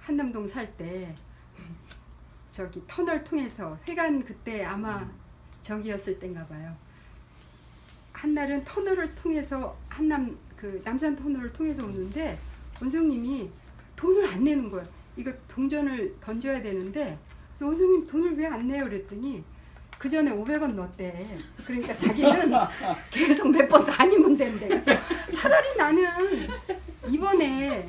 한남동 살 때 저기 터널 통해서 회관 그때 아마 저기였을 때인가 봐요. 한날은 터널을 통해서 한남 그 남산 터널을 통해서 오는데 원성님이 돈을 안 내는 거예요. 이거 동전을 던져야 되는데 그래서 원성님 돈을 왜 안 내요? 그랬더니 그 전에 500원 넣었대. 그러니까 자기는 계속 몇 번 다니면 된대. 그래서 차라리 나는 이번에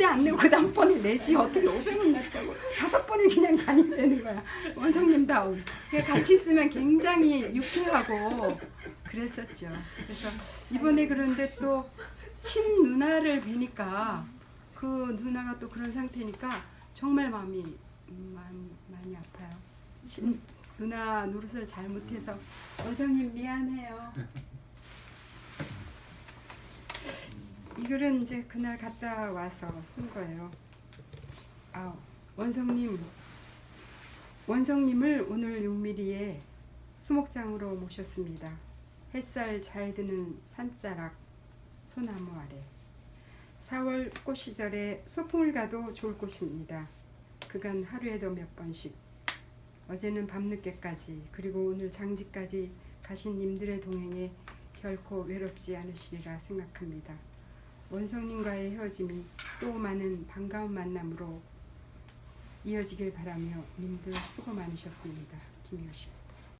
그때 안 내고 그 다음번에 내지 어떻게 500원 냈다고. 다섯 번을 그냥 다닌다는 거야. 원성님 다운 그러니까 같이 있으면 굉장히 유쾌하고 그랬었죠. 그래서 이번에 그런데 또 친 누나를 뵈니까 그 누나가 또 그런 상태니까 정말 마음이 음, 많이, 많이 아파요. 친, 누나 노릇을 잘못해서 원성님 미안해요 글은 이제 그날 갔다 와서 쓴 거예요. 아, 원성님, 원성님을 오늘 6mm에 수목장으로 모셨습니다. 햇살 잘 드는 산자락 소나무 아래. 4월 꽃 시절에 소풍을 가도 좋을 곳입니다. 그간 하루에도 몇 번씩. 어제는 밤늦게까지 그리고 오늘 장지까지 가신 님들의 동행에 결코 외롭지 않으시리라 생각합니다. 원성님과의 헤어짐이 또 많은 반가운 만남으로 이어지길 바라며 님들 수고 많으셨습니다. 김효식